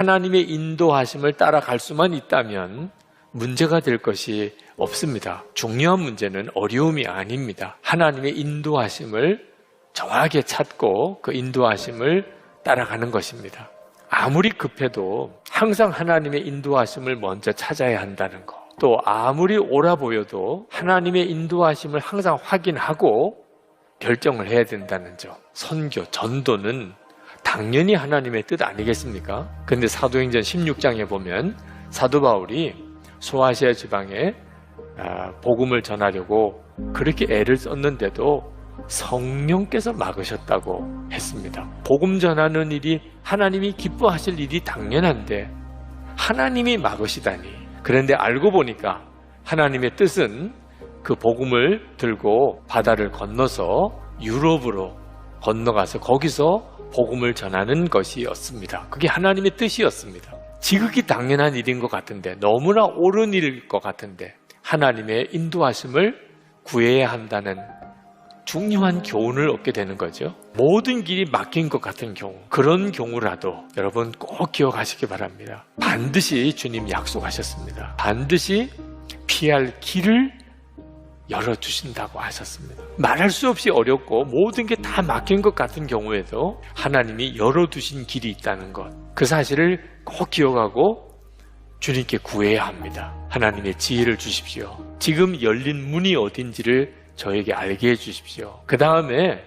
하나님의 인도하심을 따라갈 수만 있다면 문제가 될 것이 없습니다. 중요한 문제는 어려움이 아닙니다. 하나님의 인도하심을 정확하게 찾고 그 인도하심을 따라가는 것입니다. 아무리 급해도 항상 하나님의 인도하심을 먼저 찾아야 한다는 것. 또 아무리 옳아 보여도 하나님의 인도하심을 항상 확인하고 결정을 해야 된다는 점. 선교, 전도는 당연히 하나님의 뜻 아니겠습니까? 근데 사도행전 16장에 보면 사도 바울이 소아시아 지방에 아, 복음을 전하려고 그렇게 애를 썼는데도 성령께서 막으셨다고 했습니다. 복음 전하는 일이 하나님이 기뻐하실 일이 당연한데 하나님이 막으시다니. 그런데 알고 보니까 하나님의 뜻은 그 복음을 들고 바다를 건너서 유럽으로 건너가서 거기서 복음을 전하는 것이었습니다. 그게 하나님의 뜻이었습니다. 지극히 당연한 일인 것 같은데 너무나 옳은 일일 것 같은데 하나님의 인도하심을 구해야 한다는 중요한 교훈을 얻게 되는 거죠. 모든 길이 막힌 것 같은 경우, 그런 경우라도 여러분 꼭 기억하시기 바랍니다. 반드시 주님 약속하셨습니다. 반드시 피할 길을 열어주신다고 하셨습니다. 말할 수 없이 어렵고 모든 게 다 막힌 것 같은 경우에도 하나님이 열어두신 길이 있다는 것. 그 사실을 꼭 기억하고 주님께 구해야 합니다. 하나님의 지혜를 주십시오. 지금 열린 문이 어딘지를 저에게 알게 해주십시오. 그 다음에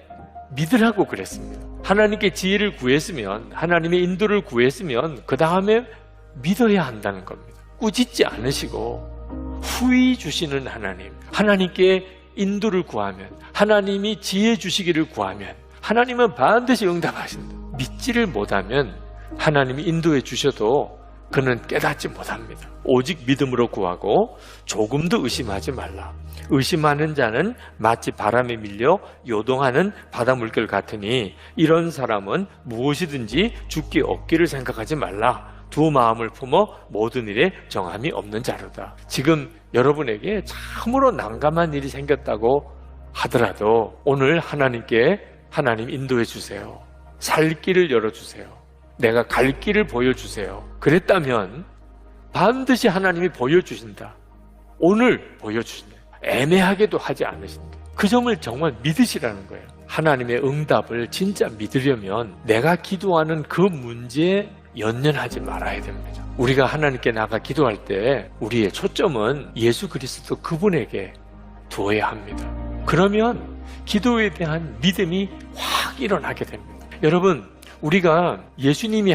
믿으라고 그랬습니다. 하나님께 지혜를 구했으면, 하나님의 인도를 구했으면, 그 다음에 믿어야 한다는 겁니다. 꾸짖지 않으시고, 후히 주시는 하나님, 하나님께 인도를 구하면, 하나님이 지혜 주시기를 구하면, 하나님은 반드시 응답하신다. 믿지를 못하면, 하나님이 인도해 주셔도 그는 깨닫지 못합니다. 오직 믿음으로 구하고 조금도 의심하지 말라. 의심하는 자는 마치 바람에 밀려 요동하는 바다 물결 같으니 이런 사람은 무엇이든지 죽기 없기를 생각하지 말라. 두 마음을 품어 모든 일에 정함이 없는 자로다. 지금 여러분에게 참으로 난감한 일이 생겼다고 하더라도 오늘 하나님께 하나님 인도해 주세요. 살 길을 열어 주세요. 내가 갈 길을 보여 주세요. 그랬다면 반드시 하나님이 보여 주신다. 오늘 보여 주신다. 애매하게도 하지 않으신다. 그 점을 정말 믿으시라는 거예요. 하나님의 응답을 진짜 믿으려면 내가 기도하는 그 문제에 연연하지 말아야 됩니다. 우리가 하나님께 나가 기도할 때 우리의 초점은 예수 그리스도 그분에게 두어야 합니다. 그러면 기도에 대한 믿음이 확 일어나게 됩니다. 여러분, 우리가 예수님이